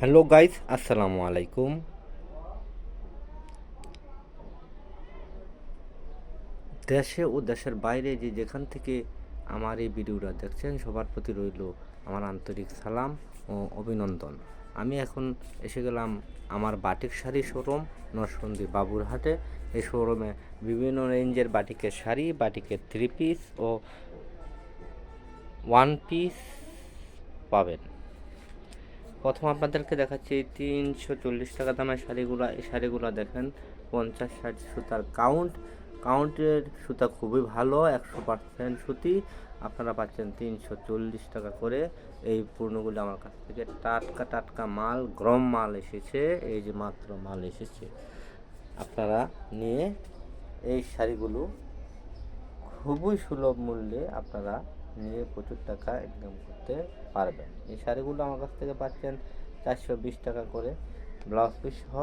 Hello guys, আসসালামু আলাইকুম। দেশে ও দেশের বাইরে যে যেখান থেকে আমার এই ভিডিওটা দেখছেন, সবার প্রতি রইল আমার আন্তরিক সালাম ও অভিনন্দন। আমি এখন এসে গেলাম আমার বাটিক শাড়ি শোরুম নরসন্দী বাবুরহাটে। এই শোরুমে বিভিন্ন রেঞ্জের বাটিকের শাড়ি, বাটিকের থ্রি পিস ও ওয়ান পিস পাবেন। প্রথম আপনাদেরকে দেখাচ্ছি, তিনশো চল্লিশ টাকা দামের শাড়িগুলো, এই শাড়িগুলো দেখেন, পঞ্চাশ ষাট সুতার কাউন্ট কাউন্টের সুতা খুবই ভালো, একশো পার্সেন্ট সুতি, আপনারা পাচ্ছেন তিনশো চল্লিশ টাকা করে। এই পূর্ণগুলো আমার কাছ থেকে টাটকা টাটকা মাল, গরম মাল এসেছে, এই যে মাত্র মাল এসেছে। আপনারা নিয়ে এই শাড়িগুলো খুবই সুলভ মূল্যে আপনারা নিয়ে প্রচুর টাকা ইনকাম করতে পারবেন। এই শাড়িগুলো আমার কাছ থেকে পাচ্ছেন চারশো বিশ টাকা করে। ব্লাউজ পিস সহ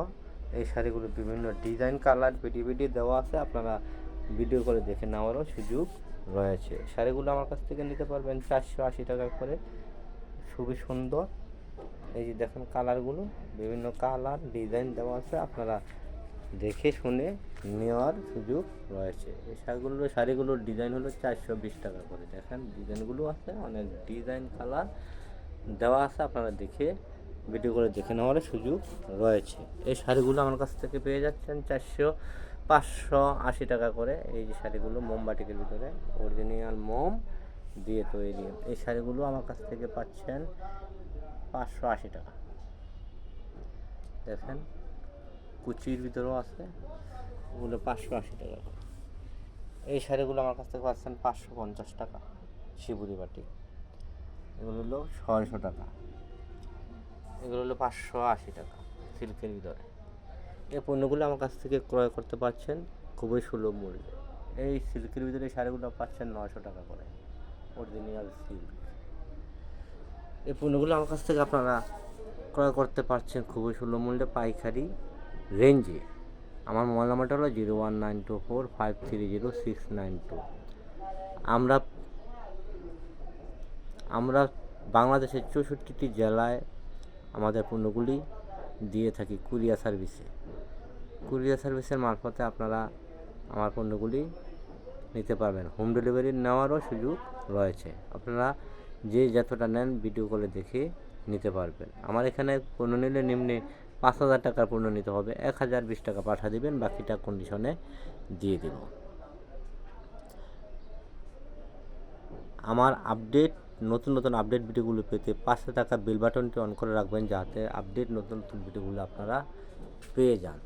এই শাড়িগুলো বিভিন্ন ডিজাইন, কালার ভিডিও দেওয়া আছে। আপনারা ভিডিও করে দেখে নেওয়ারও সুযোগ রয়েছে। শাড়িগুলো আমার কাছ থেকে নিতে পারবেন চারশো আশি টাকা করে। খুবই সুন্দর। এই যে দেখেন কালারগুলো, বিভিন্ন কালার, ডিজাইন দেওয়া আছে। আপনারা দেখে শুনে নেওয়ার সুযোগ রয়েছে। এই শাড়িগুলো শাড়িগুলোর ডিজাইন হলো চারশো বিশ টাকা করে। দেখেন ডিজাইনগুলো আছে, অনেক ডিজাইন কালার দেওয়া আছে, আপনারা দেখে ভিডিও করে দেখে নেওয়ার সুযোগ রয়েছে। এই শাড়িগুলো আমার কাছ থেকে পেয়ে যাচ্ছেন চারশো পাঁচশো আশি টাকা করে। এই যে শাড়িগুলো মোমবাটিকের ভিতরে অরিজিনাল মোম দিয়ে তৈরি। এই শাড়িগুলো আমার কাছ থেকে পাচ্ছেন পাঁচশো আশি টাকা। দেখেন কুচির ভিতরেও আছে। ওগুলো পাঁচশো আশি টাকা এই শাড়িগুলো আমার কাছ থেকে পাচ্ছেন পাঁচশো পঞ্চাশ টাকা, শিবুরি বাটি। এগুলো হলো ছয়শো টাকা। এগুলো হলো পাঁচশো আশি টাকা সিল্কের ভিতরে। এই পণ্যগুলো আমার কাছ থেকে ক্রয় করতে পারছেন খুবই সুলভ মূল্যে। এই সিল্কের ভিতরে শাড়িগুলো পাচ্ছেন নয়শো টাকা করে, অরিজিনাল সিল্ক। এই পণ্যগুলো আমার কাছ থেকে আপনারা ক্রয় করতে পারছেন খুবই সুলভ মূল্যে, পাইকারি। রেঞ্জে। আমার মোবাইল নাম্বারটা হলো zero one nine two four five three zero six nine two. আমরা আমরা বাংলাদেশের চৌষট্টিটি জেলায় আমাদের পণ্যগুলি দিয়ে থাকি কুরিয়ার সার্ভিসে। কুরিয়ার সার্ভিসের মারফতে আপনারা আমার পণ্যগুলি নিতে পারবেন। হোম ডেলিভারি নেওয়ারও সুযোগ রয়েছে। আপনারা যে যতটা নেন ভিডিও কলে দেখে নিতে পারবেন। আমার এখানে পণ্য নিলে নিম্নে পাঁচ হাজার টাকার পণ্য নিতে হবে। এক হাজার বিশ টাকা পাঠা দিবেন, বাকিটা কন্ডিশনে দিয়ে দেব। আমার আপডেট নতুন নতুন আপডেট ভিডিওগুলো পেতে পাঁচশো টাকা বেল বাটনটি অন করে রাখবেন যাতে আপডেট নতুন নতুন ভিডিওগুলো আপনারা পেয়ে যান।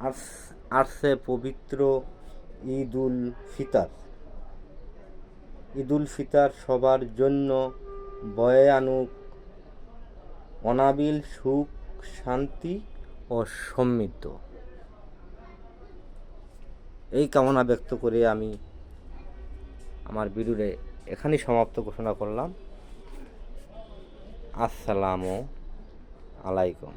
আস- আসছে পবিত্র ঈদ উল ফিতর। ঈদ উল ফিতর সবার জন্য বয়ে আনুক অনাবিল সুখ, শান্তি ও সমৃদ্ধ। এই কামনা ব্যক্ত করে আমি আমার ভিডিওরে এখানেই সমাপ্ত ঘোষণা করলাম। আসসালামু আলাইকুম।